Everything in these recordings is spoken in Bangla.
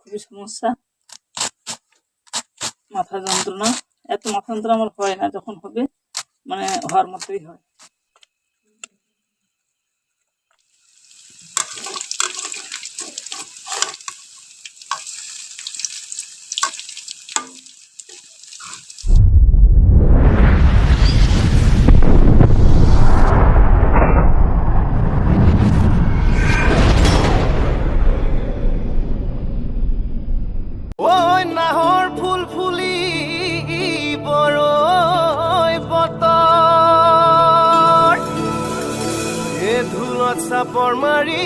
খুবই সমস্যা। মাথা যন্ত্রণা। এত মাথা যন্ত্রণা আমার হয় না, যখন হবে মানে হওয়ার মতোই হয়। চাপৰ মাৰি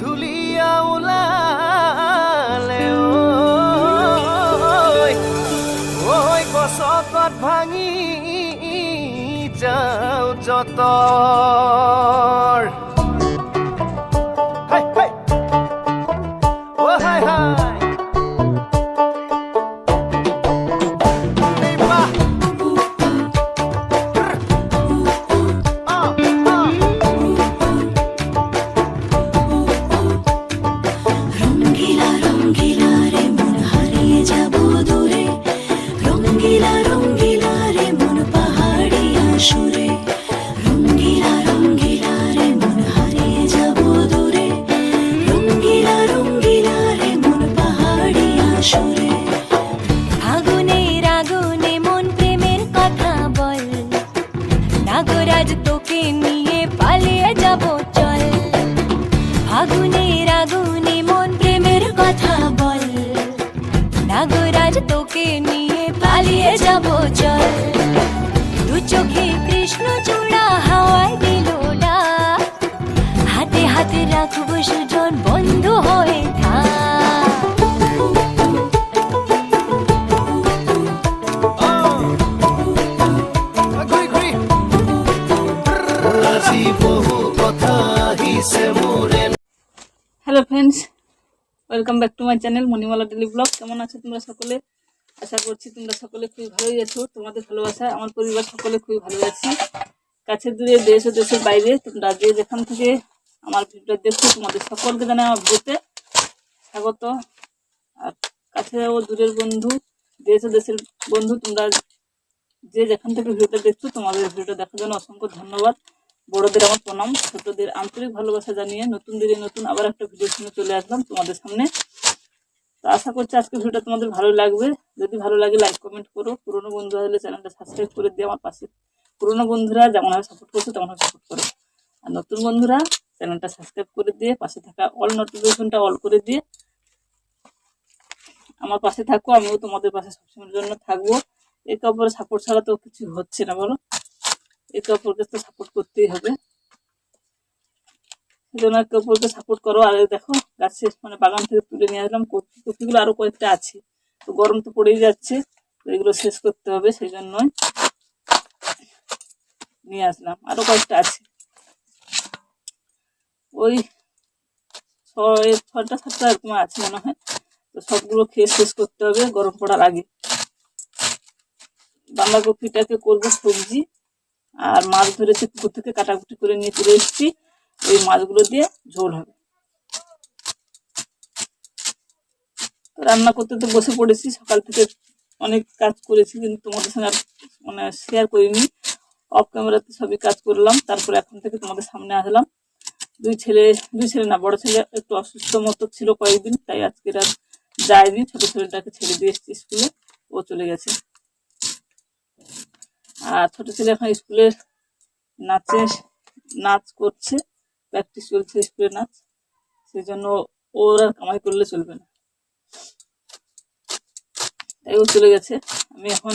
ধুলীয়া ওলালে। ঐ গছকত ভাঙি যাওঁ যতৰ। রাখব সুজন বন্ধু হয়ে থাক। Hello friends welcome back to my channel Manimala daily blog কেমন আছো তোমরা সকলে? আশা করছি তোমরা সকলে খুবই ভালোই আছো। তোমাদের ভালোবাসা আমার পরিবার সকলে খুবই ভালো আছি। কাছে দূরে দেশ ও দেশের বাইরে তোমরা যে যেখান থেকে আমার ভিডিও দেখছ তোমাদের সকলকে জানাই আমার ভিডিওতে স্বাগত। আর কাছে ও দূরের বন্ধু, দেশ ও দেশের বন্ধু, তোমরা যে যেখান থেকে ভিডিওটা দেখছ, তোমাদের ভিডিওটা দেখার জন্য অসংখ্য ধন্যবাদ। বড়দের আমার প্রণাম, ছোটদের আন্তরিক ভালোবাসা জানিয়ে নতুন দিনে নতুন আবার একটা ভিডিও শুনে চলে আসলাম তোমাদের সামনে। তো আশা করছি আজকে ভিডিওটা তোমাদের ভালো লাগবে। যদি ভালো লাগে লাইক কমেন্ট করো। পুরোনো বন্ধু হলে চ্যানেলটা সাবস্ক্রাইব করে দিয়ে আমার পাশে পুরোনো বন্ধুরা যেমনভাবে সাপোর্ট করছ তেমনভাবে সাপোর্ট করো। আর নতুন বন্ধুরা চ্যানেলটা সাবস্ক্রাইব করে দিয়ে পাশে থাকা অল নোটিফিকেশনটা অল করে দিয়ে আমার পাশে থাকো, আমিও তোমাদের পাশে সবসময়ের জন্য থাকব। একে অপরের সাপোর্ট ছাড়া তো কিছু হচ্ছে না বলো। একে অপরকে তো সাপোর্ট করতেই হবে। সেজন্য একে অপরকে সাপোর্ট করো। আর দেখো, গাছে মানে বাগান থেকে তুলে নিয়ে আসলাম। কপি কপিগুলো আরও কয়েকটা আছে। তো গরম তো পড়েই যাচ্ছে, তো এগুলো শেষ করতে হবে, সেই জন্যই নিয়ে আসলাম। আরও কয়েকটা আছে। ওই ছয় ছয়টা সাতটা এরকম আছে মনে হয়। তো সবগুলো খেয়ে শেষ করতে হবে, গরম পড়ার আগে। বাঁধাকপিটাকে করব সবজি, আর মাছ ধরেছি পুকুর থেকে কাটাকুটি করে নিয়ে চলে এসেছি। ওই মাছগুলো দিয়ে ঝোল হবে। রান্না করতে তো বসে পড়েছি, সকাল থেকে অনেক কাজ করেছি, কিন্তু তোমাদের সঙ্গে আর মানে শেয়ার করিনি। অফ ক্যামেরাতে সবই কাজ করলাম, তারপরে এখন থেকে তোমাদের সামনে আসলাম। দুই ছেলে দুই ছেলে না, বড় ছেলে একটু অসুস্থ মতো ছিল কয়েকদিন, তাই আজকে আর যায়নি। ছোট ছেলেটাকে ছেড়ে দিয়ে এসেছি স্কুলে, ও চলে গেছে। আর ছোট ছেলে এখন স্কুলে নাচে, নাচ করছে, প্র্যাকটিস চলছে স্কুলে নাচ। সেই জন্য ওর আর কামাই করলে চলবে না। তাই ও চলে গেছে। আমি এখন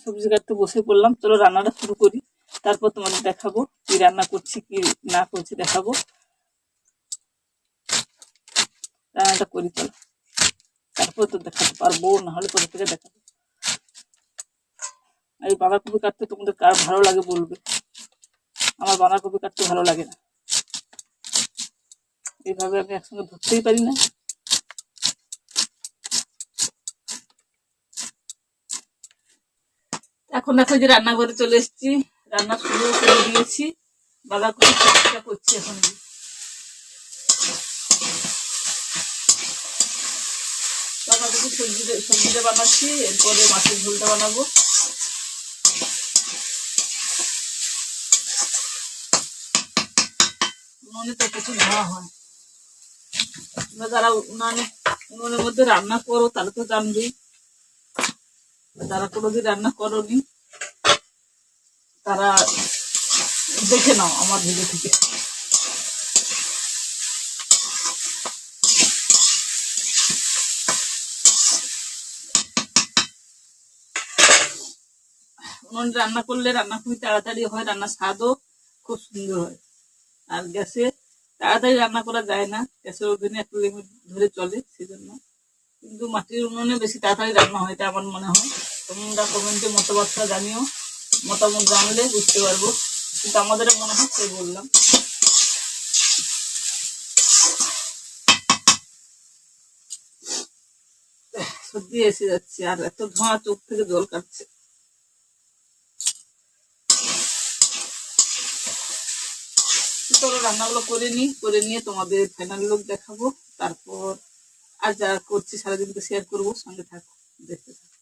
সবজি কাটতে বসে পড়লাম। চলো রান্নাটা শুরু করি। তারপর তোমাদের দেখাবো কি রান্না করছি, কি না করছি, দেখাবো। রান্নাটা করি তো তারপর তো দেখাতে পারব না হলে কোথা থেকে দেখাবো। এই বাঁধাকপি কাটতে তোমাদের কার ভালো লাগে বলবে? আমার বাঁধাকপি কাটতে ভালো লাগে না। এইভাবে আমি একসঙ্গে ধরতেই পারি না। এখন দেখো যে রান্নাঘরে চলে এসেছি। রান্না শুরু করে দিয়েছি। বাঁধাকপি চাষটা করছি এখন। বাঁধাকপি সবজি সবজিটা বানাচ্ছি, এরপরে মাছের ঝোলটা বানাবো। উনুনে তো কিছু ধোয়া হয়। তোমরা যারা উনানে উনুনের মধ্যে রান্না করো, তাহলে তো জানবেই। যারা কোনোদিন রান্না করো নি তারা দেখে নাও আমার ভিডিও থেকে। রান্না করলে রান্না খুবই তাড়াতাড়ি হয়, রান্নার স্বাদও খুব সুন্দর হয়। আর গ্যাসে তাড়াতাড়ি রান্না করা যায় না, গ্যাসের ওভেনে একটু লিমিট ধরে চলে সেজন্য। কিন্তু মাটির উনুনে বেশি তাড়াতাড়ি রান্না হয়, এটা আমার মনে হয়। তোমরা কমেন্টে মতামতটা জানিও। মতামত জানলে বুঝতে পারব। কিন্তু আমাদের মনে সেই বললাম। সত্যি এসে যাচ্ছে, আর এত ধোঁয়া চোখ থেকে জল কাটছে। রান্নাগুলো করে নিই, করে নিয়ে তোমাদের ফাইনাল লুক দেখাবো। তারপর আর যা করছি সারাদিন তো শেয়ার করব, সঙ্গে থাকো, দেখতে থাকো।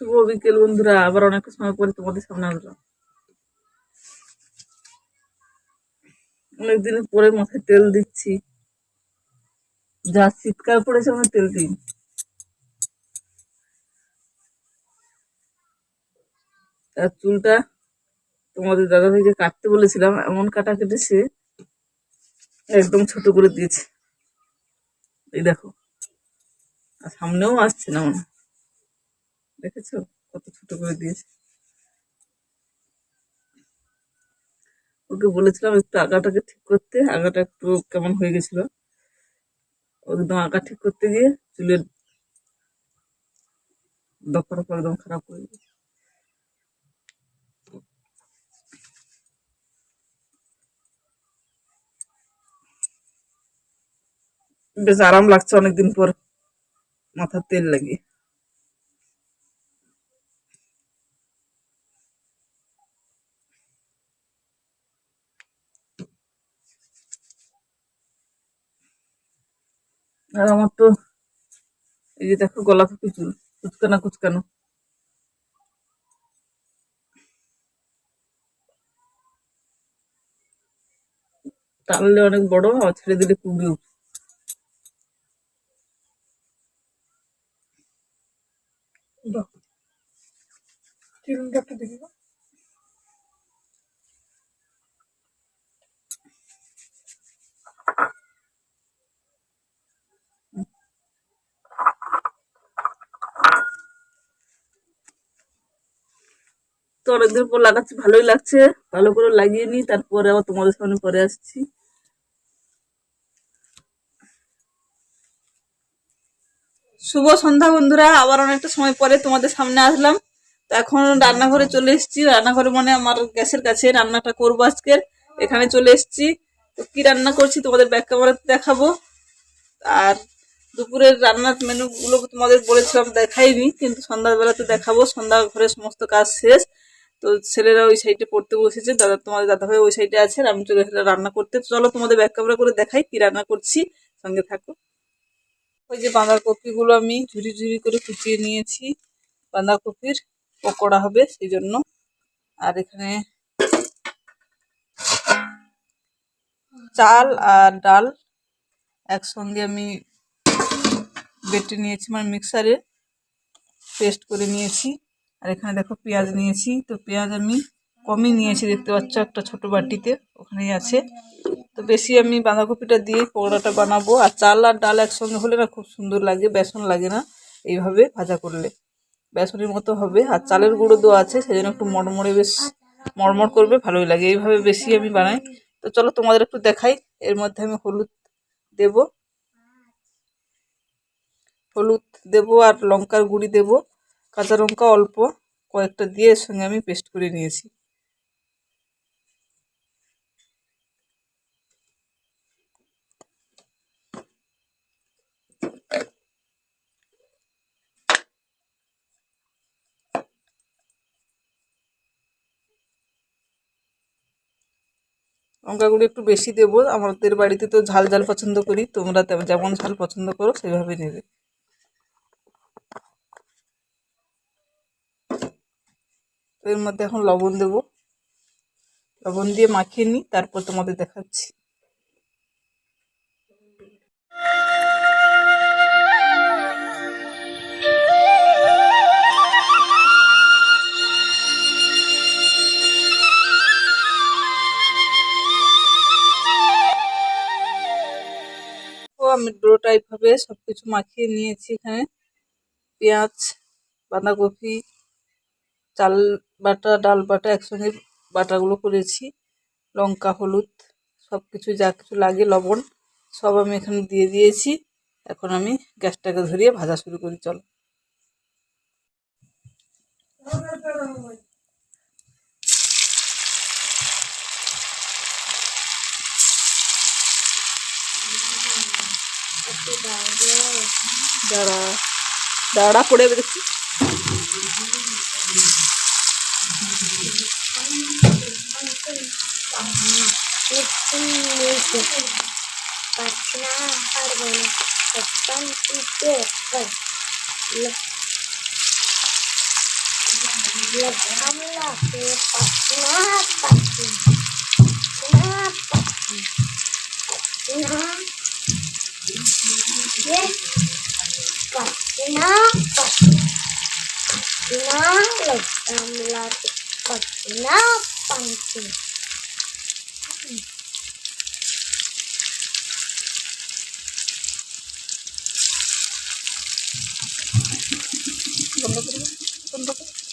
শুভ বিকেল, বন্ধুরা। আবার অনেক সময় পরে তোমাদের সামনে আসলাম অনেকদিন পরে মাথায় তেল দিচ্ছি। যা শীতকাল পড়েছে আমি তেল দিই আর চুলটা তোমাদের দাদা ভাইকে কাটতে বলেছিলাম। এমন কাটা কেটেছে, একদম ছোট করে দিয়েছে। এই দেখো। আর সামনেও আসছে না মনে। দেখেছ? কত ছোট করে দিয়েছে। ওকে বলেছিলাম একটু আগাটাকে ঠিক করতে, আগাটা একটু কেমন হয়ে গেছিল। একদম আগা ঠিক করতে গিয়ে চুলের দফা একদম খারাপ হয়ে গেছে বেশ আরাম লাগছে অনেকদিন পর মাথার তেল লাগিয়ে। আর আমার তো এই যে দেখো গলা চুল, কুচকানো কুচকানো। টানলে অনেক বড় আর ছেড়ে দিলে কুবড়ে উঠে। তো অনেকদিন পর লাগাচ্ছি, ভালোই লাগছে। ভালো করে লাগিয়ে নি তারপরে আবার তোমাদের সামনে পরে আসছি। শুভ সন্ধ্যা বন্ধুরা, আবার অনেকটা সময় পরে তোমাদের সামনে আসলাম। তো এখন রান্নাঘরে চলে এসেছি। রান্নাঘরে মানে আমার গ্যাসের কাছে রান্নাটা করব আজকের এখানে চলে এসেছি। তো কি রান্না করছি তোমাদের ব্যাক ক্যামেরাতে দেখাবো। আর দুপুরের রান্নার মেনুগুলো তোমাদের বলেছিলাম দেখাইনি, কিন্তু সন্ধ্যাবেলাতে দেখাবো। সন্ধ্যা ঘরে সমস্ত কাজ শেষ। তো ছেলেরা ওই সাইডে পড়তে বসেছে, দাদা তোমাদের দাদা ভাই ওই সাইডে আছে আমি চলে এসেছিলাম রান্না করতে। চলো তোমাদের ব্যাক ক্যামেরা করে দেখাই, কি রান্না করছি, সঙ্গে থাকো। ওই যে বাঁধাকপিগুলো আমি ঝুরি ঝুরি করে কুচিয়ে নিয়েছি, বাঁধাকপির পকোড়া হবে সেই জন্য। আর এখানে চাল আর ডাল একসঙ্গে আমি বেটে নিয়েছি মানে মিক্সারে পেস্ট করে নিয়েছি। আর এখানে দেখো পেঁয়াজ নিয়েছি। তো পেঁয়াজ আমি কমই নিয়েছি, দেখতে পাচ্ছ একটা ছোট বাটিতে, ওখানেই আছে। তো বেশি আমি বাঁধাকপিটা দিয়ে পকোড়াটা বানাবো। আর চাল আর ডাল একসঙ্গে হলে না খুব সুন্দর লাগে, বেসন লাগে না এইভাবে ভাজা করলে। বেসনের মতো হবে। আর চালের গুঁড়ো দেওয়া আছে সেই একটু মরমরে বেশ মরমর করবে, ভালোই লাগে। এইভাবে বেশি আমি বানাই। তো চলো তোমাদের একটু দেখাই। এর মধ্যে আমি হলুদ দেব। হলুদ দেব আর লঙ্কার গুঁড়ি দেব। কাঁচা লঙ্কা অল্প কয়েকটা দিয়ে এর সঙ্গে আমি পেস্ট করে নিয়েছি। লঙ্কা গুঁড়ো একটু বেশি দেবো, আমাদের বাড়িতে তো ঝাল ঝাল পছন্দ করি, তোমরা যেমন ঝাল পছন্দ করো, সেভাবে নেবে। এর মধ্যে এখন লবণ দেবো। লবণ দিয়ে মাখিয়ে নিই, তারপর তোমাদের দেখাচ্ছি। আমি ডো টাইপ ভাবে সবকিছু মাখিয়ে নিয়েছি এখানে। পেঁয়াজ, বাঁধাকপি, চাল বাটা, ডাল বাটা একসঙ্গে বাটাগুলো করেছি। লঙ্কা, হলুদ সব কিছু যা কিছু লাগে, লবণ, সব আমি এখানে দিয়ে দিয়েছি। এখন আমি গ্যাসটাকে ধরিয়ে ভাজা শুরু করি, চলো। দাঁড়া দাঁড়া পড়ে দেখছি Patna Harmoni Pesan Tidur Lekamlah ke Patna Patna Patna Patna Patna Patna Patna Lekamlah ke Patna বন্ধ করবে বন্ধ করবে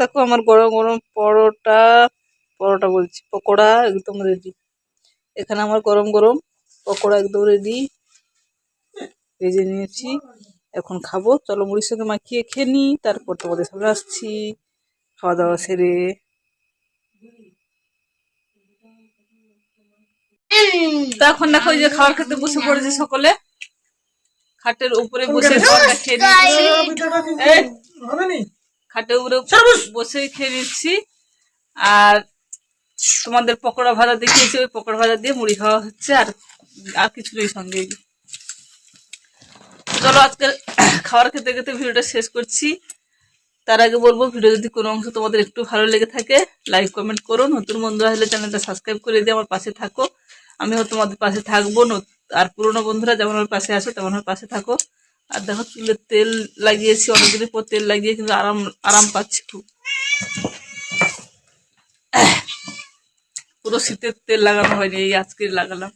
দেখো আমার গরম গরম পরোটা পরোটা বলছি পকোড়া একদম রেডি এখানে আমার গরম গরম পকোড়া একদম রেডি ভেজে নিয়েছি। এখন খাব। চলো মুড়ির সঙ্গে মাখিয়ে খেয়ে নিই। তারপর তোমাদের সামনে আসছি। খাওয়া দাওয়া সেরে। তো এখন দেখো এই যে খাবার খেতে বসে পড়েছে সকলে। খাটের উপরে বসে খেয়ে নিচ্ছি। এই, খাটের উপরে বসে খেয়ে নিচ্ছি। আর তোমাদের পকোড়া ভাজা দেখিয়েছি ওই পকোড়া ভাজা দিয়ে মুড়ি খাওয়া হচ্ছে। আর আর কিছু নেই সঙ্গে। চলো আজকে খাবার খেতে খেতে ভিডিওটা শেষ করছি। তার আগে বলব ভিডিও যদি কোনো অংশ তোমাদের একটু ভালো লেগে থাকে লাইক কমেন্ট করো। নতুন বন্ধু আসলে চ্যানেলটা সাবস্ক্রাইব করে দিয়ে আমার পাশে থাকো। আমিও তোমাদের পাশে থাকব। আর পুরনো বন্ধুরা যেমন আমার পাশে আছো তেমন আমার পাশে থাকো। আর দেখো চুলে তেল লাগিয়েছি অনেকদিনের পর তেল লাগিয়ে কিন্তু আরাম আরাম পাচ্ছি খুব। পুরো শীতের তেল লাগানো হয়নি এই আজকে লাগালাম।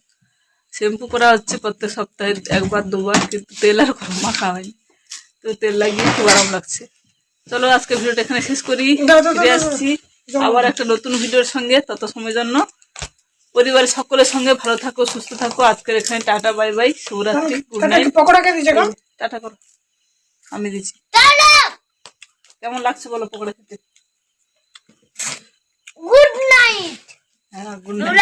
শ্যাম্পু করা হচ্ছে প্রত্যেক সপ্তাহে একবার দুবার কিন্তু তেল আর মাখা হয়নি। তো তেল লাগিয়ে খুব আরাম লাগছে। চলো আজকে ভিডিওটা এখানে শেষ করি। ফিরে আসছি আবার একটা নতুন ভিডিওর সঙ্গে তত সময় জন্য। পরিবারের সকলের সঙ্গে ভালো থাকো সুস্থ থাকো। আজকের এখানে টাটা বাই বাই। শুভরাত্রি। গুড নাইট টাটা করো। আমি দিচ্ছি। কেমন লাগছে বলো পকোড়া খেতে? গুড নাইট হ্যাঁ গুড নাইট